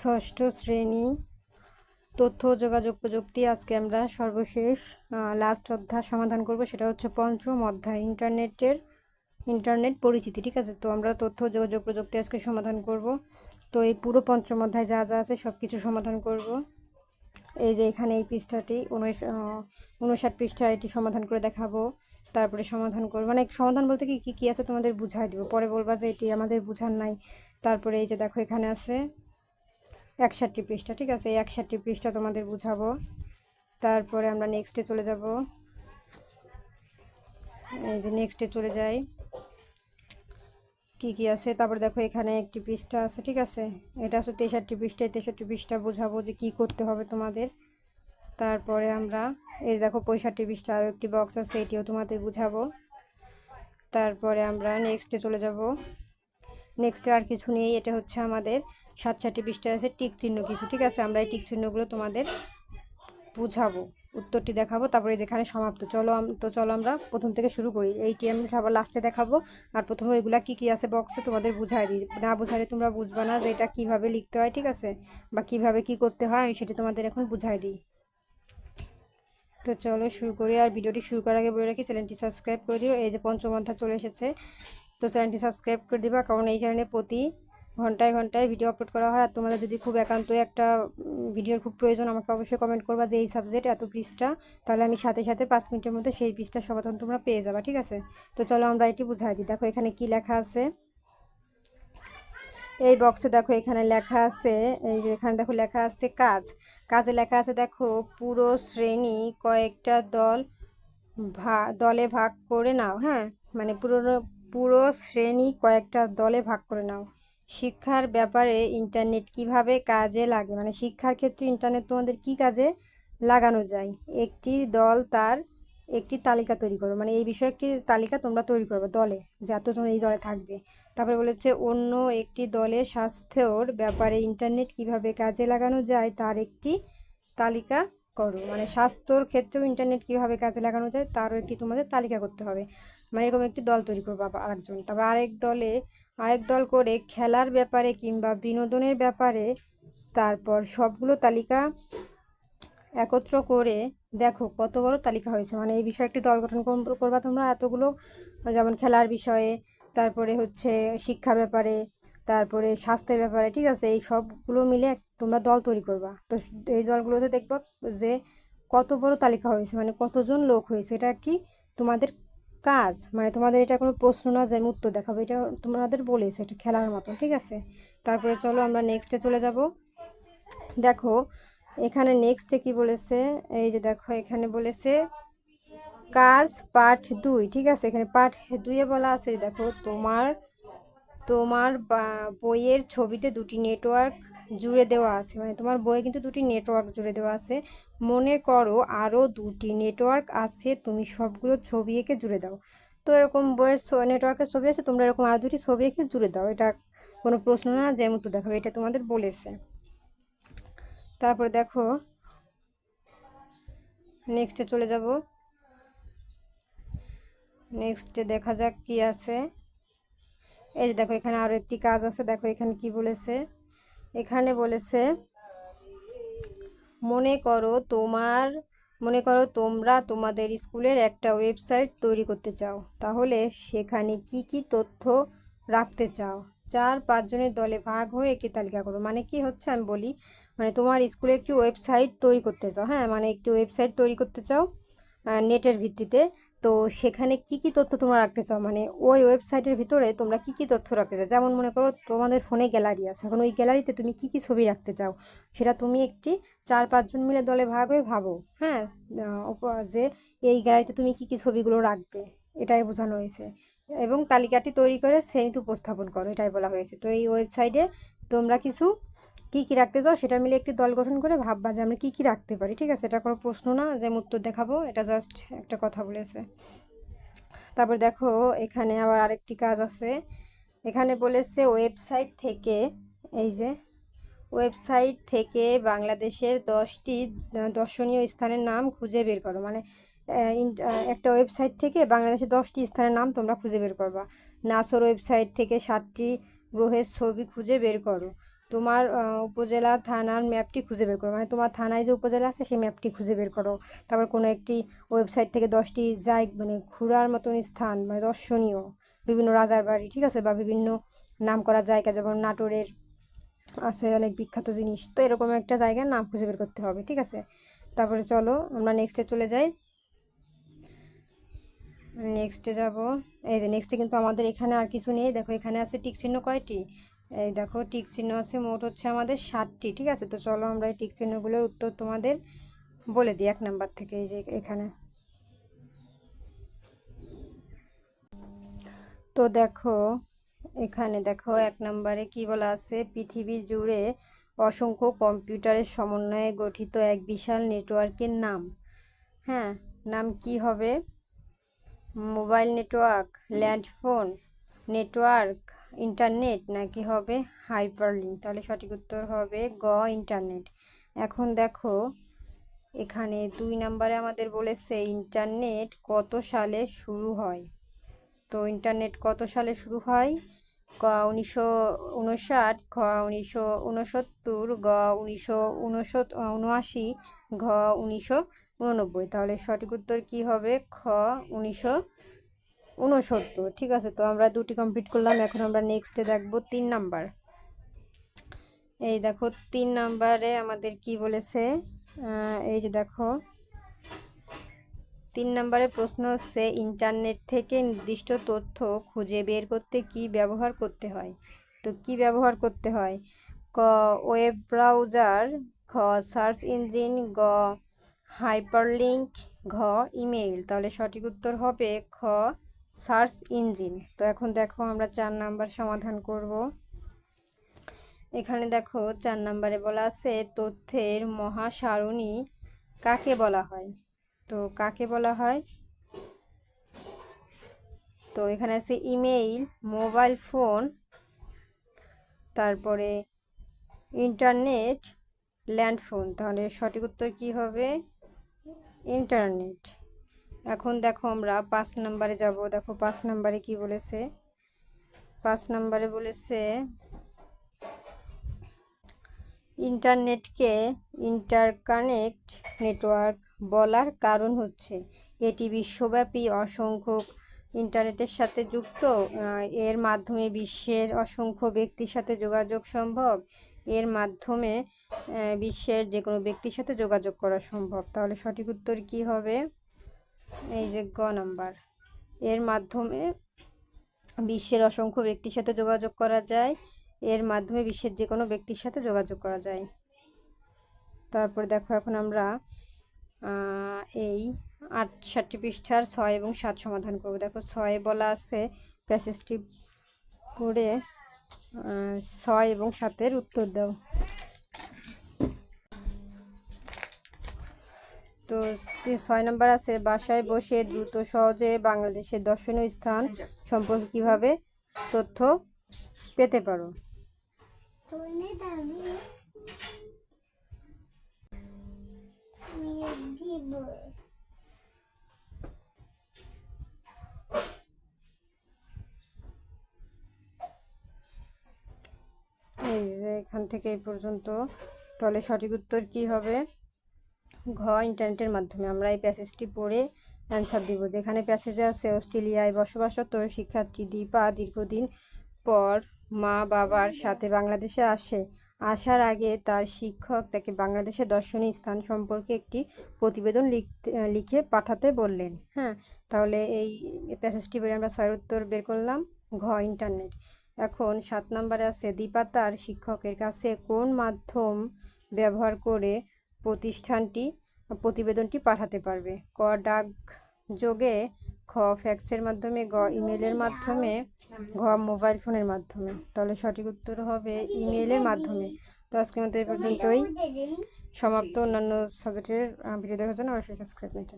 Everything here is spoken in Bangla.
ষষ্ঠ শ্রেণি তথ্য, যোগাযোগ প্রযুক্তি আজকে আমরা সর্বশেষ লাস্ট অধ্যায় সমাধান করব। সেটা হচ্ছে পঞ্চম অধ্যায়, ইন্টারনেটের, ইন্টারনেট পরিচিতি, ঠিক আছে? তো আমরা তথ্য, যোগাযোগ প্রযুক্তি আজকে সমাধান করব। তো এই পুরো পঞ্চম অধ্যায় যা যা আছে সব কিছু সমাধান করব। এই যে এখানে এই পৃষ্ঠাটি, উনিশ উনষাট পৃষ্ঠা এটি সমাধান করে দেখাবো। তারপরে সমাধান করব। মানে সমাধান বলতে কি, কী আছে তোমাদের বুঝাই দিব। পরে বলবা যে এটি আমাদের বুঝার নাই। তারপরে এই যে দেখো এখানে আছে একষট্টি পৃষ্ঠা, ঠিক আছে? এই একষট্টি পৃষ্ঠা তোমাদের বুঝাবো। তারপরে আমরা নেক্সটে চলে যাব। এই যে নেক্সটে চলে যাই। কি কি আছে? তারপরে দেখো এখানে একটি পৃষ্ঠা আছে, ঠিক আছে? এটা হচ্ছে তেষট্টি পৃষ্ঠা। এই তেষট্টি পৃষ্ঠা বোঝাবো যে কি করতে হবে তোমাদের। তারপরে আমরা, এই দেখো পঁয়ষট্টি পৃষ্ঠা আরও একটি বক্স আছে, এটিও তোমাদের বুঝাবো। তারপরে আমরা নেক্সটে চলে যাব। নেক্সটে আর কিছু নেই, এটা হচ্ছে আমাদের সাতষট্টি পৃষ্ঠা আছে, টিক চিহ্ন কিছু, ঠিক আছে? আমরা এই টিক চিহ্নগুলো তোমাদের বুঝাবো, উত্তরটি দেখাবো, তারপরে যেখানে সমাপ্ত। চলো তো চলো আমরা প্রথম থেকে শুরু করি। এইটি আমি সবার লাস্টে দেখাবো, আর প্রথমে ওইগুলা কী কী আছে বক্সে তোমাদের বুঝাই দিই। না বুঝালে তোমরা বুঝবা না যে এটা কীভাবে লিখতে হয়, ঠিক আছে? বা কীভাবে কি করতে হয়, আমি সেটি তোমাদের এখন বুঝাই দিই। তো চলো শুরু করি, আর ভিডিওটি শুরু করার আগে বলে রাখি, চ্যানেলটি সাবস্ক্রাইব করে দিও। এই যে পঞ্চম অধ্যায় চলে এসেছে, তো চ্যানেলটি সাবস্ক্রাইব করে দিবা, কারণ এই চ্যানেলে প্রতি ঘন্টায় ঘন্টায় ভিডিও আপলোড করা হয়। আর তোমাদের যদি খুব একান্তই একটা ভিডিওর খুব প্রয়োজন, আমাকে অবশ্যই কমেন্ট করবা যে এই সাবজেক্ট এত পৃষ্ঠা, তাহলে আমি সাথে সাথে পাঁচ মিনিটের মধ্যে সেই পৃষ্ঠার সমাধান তোমরা পেয়ে যাবা, ঠিক আছে? তো চলো আমরা এটি বুঝাই দিই। দেখো এখানে কি লেখা আছে? এই বক্সে দেখো এখানে লেখা আছে, এই যে এখানে দেখো লেখা আছে কাজ। কাজে লেখা আছে দেখো, পুরো শ্রেণি কয়েকটা দল ভা, দলে ভাগ করে নাও হ্যাঁ? মানে পুরো পুরো শ্রেণি কয়েকটা দলে ভাগ করে নাও। শিক্ষার ব্যাপারে ইন্টারনেট কীভাবে কাজে লাগে? মানে শিক্ষার ক্ষেত্রে ইন্টারনেট তোমাদের কি কাজে লাগানো যায়? একটি দল তার একটি তালিকা তৈরি করো মানে এই বিষয়ে একটি তালিকা তোমরা তৈরি করবে দলে, যে এতজন এই দলে থাকবে। তারপরে বলেছে, অন্য একটি দলের স্বাস্থ্যর ব্যাপারে ইন্টারনেট কীভাবে কাজে লাগানো যায় তার একটি তালিকা করো। মানে স্বাস্থ্যর ক্ষেত্রেও ইন্টারনেট কীভাবে কাজে লাগানো যায় তারও একটি তোমাদের তালিকা করতে হবে। মানে এরকম একটি দল তৈরি করব আরেকজন। তারপর আরেক দলে, আরেক দল করে খেলার ব্যাপারে কিংবা বিনোদনের ব্যাপারে তারপর সবগুলো তালিকা একত্র করে দেখো কত বড় তালিকা হয়েছে। মানে এই বিষয়ে একটি দল গঠন করবা তোমরা এতগুলো, যেমন খেলার বিষয়ে, তারপরে হচ্ছে শিক্ষার ব্যাপারে, তারপরে স্বাস্থ্যের ব্যাপারে, ঠিক আছে? এই সবগুলো মিলে তোমরা দল তৈরি করবা। তো এই দলগুলোতে দেখবা যে কত বড় তালিকা হয়েছে মানে কতজন লোক হয়েছে, এটা কি তোমাদের কাজ? মানে তোমাদের এটা কোনো প্রশ্ন না যে আমি উত্তর দেখাবো, এটা তোমাদের বলেছে এটা খেলার মতো ঠিক আছে? তারপরে চলো আমরা নেক্সটে চলে যাব। দেখো, এখানে নেক্সটে কি বলেছে? এই যে দেখো, এখানে বলেছে, কাজ পাঠ দুই, ঠিক আছে? এখানে পাঠ দুইয়ে বলা আছে, দেখো, তোমার তোমার বইয়ের ছবিতে দুটি নেটওয়ার্ক জুড়ে দেওয়া আছে। মানে তোমার বইয়ে কিন্তু দুটি নেটওয়ার্ক জুড়ে দেওয়া আছে। মনে করো আরও দুটি নেটওয়ার্ক আছে, তুমি সবগুলো ছবি এঁকে জুড়ে দাও। তো এরকম বইয়ের নেটওয়ার্কের ছবি আছে, তোমরা এরকম আরও দুটি ছবি এঁকে জুড়ে দাও। এটা কোনো প্রশ্ন না যে মতো দেখাবে, এটা তোমাদের বলেছে। তারপরে দেখো নেক্সটে চলে যাব। নেক্সটে দেখা যাক কি আছে। এই যে দেখো, এখানে আরও একটি কাজ আছে। দেখো, এখানে কি বলেছে? এখানে বলেছে, মনে করো তোমার, মনে করো তোমরা তোমাদের স্কুলের একটা ওয়েবসাইট তৈরি করতে চাও। তাহলে সেখানে কি কি তথ্য রাখতে চাও? চার পাঁচজনের দলে ভাগ হয়ে একটি তালিকা করো। মানে কি হচ্ছে আমি বলি মানে তোমার স্কুলে একটি ওয়েবসাইট তৈরি করতে চাও। হ্যাঁ মানে একটি ওয়েবসাইট তৈরি করতে চাও নেটের ভিত্তিতে। তো সেখানে কি কি তথ্য তোমরা রাখতে চাও মানে ওই ওয়েবসাইটের ভিতরে তোমরা কি কি তথ্য রাখতে চাও যেমন মনে করো তোমাদের ফোনে গ্যালারি আছে। এখন ওই গ্যালারিতে তুমি কি কি ছবি রাখতে চাও? সেটা তুমি একটি চার পাঁচজন মিলে দলে ভাগ হয়ে ভাবো হ্যাঁ? যে এই গ্যালারিতে তুমি কি কি ছবিগুলো রাখবে? এটাই বোঝানো হয়েছে। এবং তালিকাটি তৈরি করে শ্রেণীতে উপস্থাপন করো, এটাই বলা হয়েছে। তো এই ওয়েবসাইটে তোমরা কিছু কী কী রাখতে চাও সেটা মিলে একটি দল গঠন করে ভাববা যে আমরা কী কী রাখতে পারি, ঠিক আছে? এটা কোনো প্রশ্ন না, যে আমি উত্তর দেখাবো, এটা জাস্ট একটা কথা বলেছে। তারপর দেখো, এখানে আবার আরেকটি কাজ আছে। এখানে বলেছে ওয়েবসাইট থেকে, এই যে ওয়েবসাইট থেকে বাংলাদেশের দশটি দর্শনীয় স্থানের নাম খুঁজে বের করো। মানে একটা ওয়েবসাইট থেকে বাংলাদেশের দশটি স্থানের নাম তোমরা খুঁজে বের করবা। নাসর ওয়েবসাইট থেকে ষাটটি গ্রহের ছবি খুঁজে বের করো। তোমার উপজেলা থানার ম্যাপটি খুঁজে বের করো। মানে তোমার থানায় যে উপজেলা আছে, সেই ম্যাপটি খুঁজে বের করো। তারপর কোনো একটি ওয়েবসাইট থেকে দশটি যাই মানে ঘোরার মতন স্থান মানে দর্শনীয়, বিভিন্ন রাজার বাড়ি, ঠিক আছে? বা বিভিন্ন নাম করা জায়গা, যেমন নাটোরের আছে অনেক বিখ্যাত জিনিস। তো এরকম একটা জায়গার নাম খুঁজে বের করতে হবে, ঠিক আছে? তারপরে চলো, আমরা নেক্সটে চলে যাই। নেক্সটে যাব। এই যে নেক্সটে কিন্তু আমাদের এখানে আর কিছু নেই। দেখো এখানে আছে টিক চিহ্ন কয়টি? এই দেখো টিক চিহ্ন আছে, মোট হচ্ছে আমাদের ষাটটি ঠিক আছে? তো চলো আমরা এই টিক চিহ্নগুলোর উত্তর তোমাদের বলে দিই এক নাম্বার থেকে, এই যে এখানে। তো দেখো, এখানে দেখো এক নম্বরে কি বলা আছে? পৃথিবী জুড়ে অসংখ্য কম্পিউটারের সমন্বয়ে গঠিত এক বিশাল নেটওয়ার্কের নাম। হ্যাঁ নাম কি হবে? Mobile network, landphone, network internet নাকি হবে হাইপারলিঙ্ক তাহলে সঠিক উত্তর হবে গ, ইন্টারনেট। এখন দেখো, এখানে দুই নম্বরে আমাদের বলেছে ইন্টারনেট কত সালে শুরু হয়? তো ইন্টারনেট কত সালে শুরু হয়? ক উনিশশো উনষাট খ উনিশশো উনসত্তর, গ উনিশশো উনসত উনআশি, ঘ উনিশশো উননব্বই। তাহলে সঠিক উত্তর কী হবে? খ উনিশশো উনসত্তর ঠিক আছে? তো আমরা দুটি কমপ্লিট করলাম, এখন আমরা নেক্সটে দেখব তিন নাম্বার এই দেখো, তিন নাম্বারে আমাদের কি বলেছে? এই যে দেখো, তিন নম্বরে প্রশ্ন হচ্ছে ইন্টারনেট থেকে নির্দিষ্ট তথ্য খুঁজে বের করতে কি ব্যবহার করতে হয়? তো কি ব্যবহার করতে হয়? ক ওয়েব ব্রাউজার খ সার্চ ইঞ্জিন গ হাইপারলিঙ্ক ঘ ইমেইল তাহলে সঠিক উত্তর হবে খ সার্চ ইঞ্জিন। তো এখন দেখো আমরা চার নাম্বার সমাধান করব। এখানে দেখো চার নাম্বারে বলা আছে, তথ্যের মহাসারণী কাকে বলা হয়? তো কাকে বলা হয়? তো এখানে আছে ইমেইল, মোবাইল ফোন, তারপরে ইন্টারনেট ল্যান্ডফোন তাহলে সঠিক উত্তর কী হবে? ইন্টারনেট। এখন দেখো আমরা পাঁচ নাম্বারে যাব। দেখো পাঁচ নাম্বারে কি বলেছে? পাঁচ নাম্বারে বলেছে, ইন্টারনেটকে ইন্টারকানেক্ট নেটওয়ার্ক বলার কারণ হচ্ছে এটি বিশ্বব্যাপী, অসংখ্য ইন্টারনেটের সাথে যুক্ত এর মাধ্যমে বিশ্বের অসংখ্য ব্যক্তির সাথে যোগাযোগ সম্ভব, এর মাধ্যমে বিশ্বের যে কোনো ব্যক্তির সাথে যোগাযোগ করা সম্ভব। তাহলে সঠিক উত্তর কি হবে? এই যে গ নাম্বার। এর মাধ্যমে বিশ্বের অসংখ্য ব্যক্তির সাথে যোগাযোগ করা যায়। এর মাধ্যমে বিশ্বের যে কোনো ব্যক্তির সাথে যোগাযোগ করা যায়। তারপর দেখো এখন আমরা এই আট আটষট্টি পৃষ্ঠার ছয় এবং সাত সমাধান করব। দেখো ছয় বলা আছে প্যাসেজটি আহ, ছয় এবং সাতের উত্তর দাও। তো ছয় নম্বর আছে, বাসায় বসে দ্রুত সহজে বাংলাদেশের দর্শনীয় স্থান সম্পর্কে কীভাবে তথ্য পেতে পারো? এই যে এখান থেকে এই পর্যন্ত, তাহলে সঠিক উত্তর কি হবে? ঘ ইন্টারনেটের মাধ্যমে। আমরা এই প্যাসেজটি পড়ে অ্যান্সার দিব। যেখানে প্যাসেজে আছে অস্ট্রেলিয়ায় বসবাসরত শিক্ষার্থী দীপা দীর্ঘদিন পর মা বাবার সাথে বাংলাদেশে আসে। আসার আগে তার শিক্ষক তাকে বাংলাদেশের দর্শনীয় স্থান সম্পর্কে একটি প্রতিবেদন লিখতে, লিখে পাঠাতে বললেন। হ্যাঁ তাহলে এই প্যাসেজটি পড়ে আমরা ছয়ের উত্তর বের করলাম। ঘ ইন্টারনেট। এখন সাত নম্বরে আছে, দীপা তার শিক্ষকের কাছে কোন মাধ্যম ব্যবহার করে প্রতিষ্ঠানটি, প্রতিবেদনটি পাঠাতে পারবে। ক ডাক যোগে খ ফ্যাক্সের মাধ্যমে, গ ইমেলের মাধ্যমে, ঘ মোবাইল ফোনের মাধ্যমে। তাহলে সঠিক উত্তর হবে ইমেলের মাধ্যমে। তো আজকের মতো এই পর্যন্তই। সমাপ্ত অন্যান্য সাবজেক্টের ভিডিও দেখার জন্য অবশ্যই সাবস্ক্রাইব করতে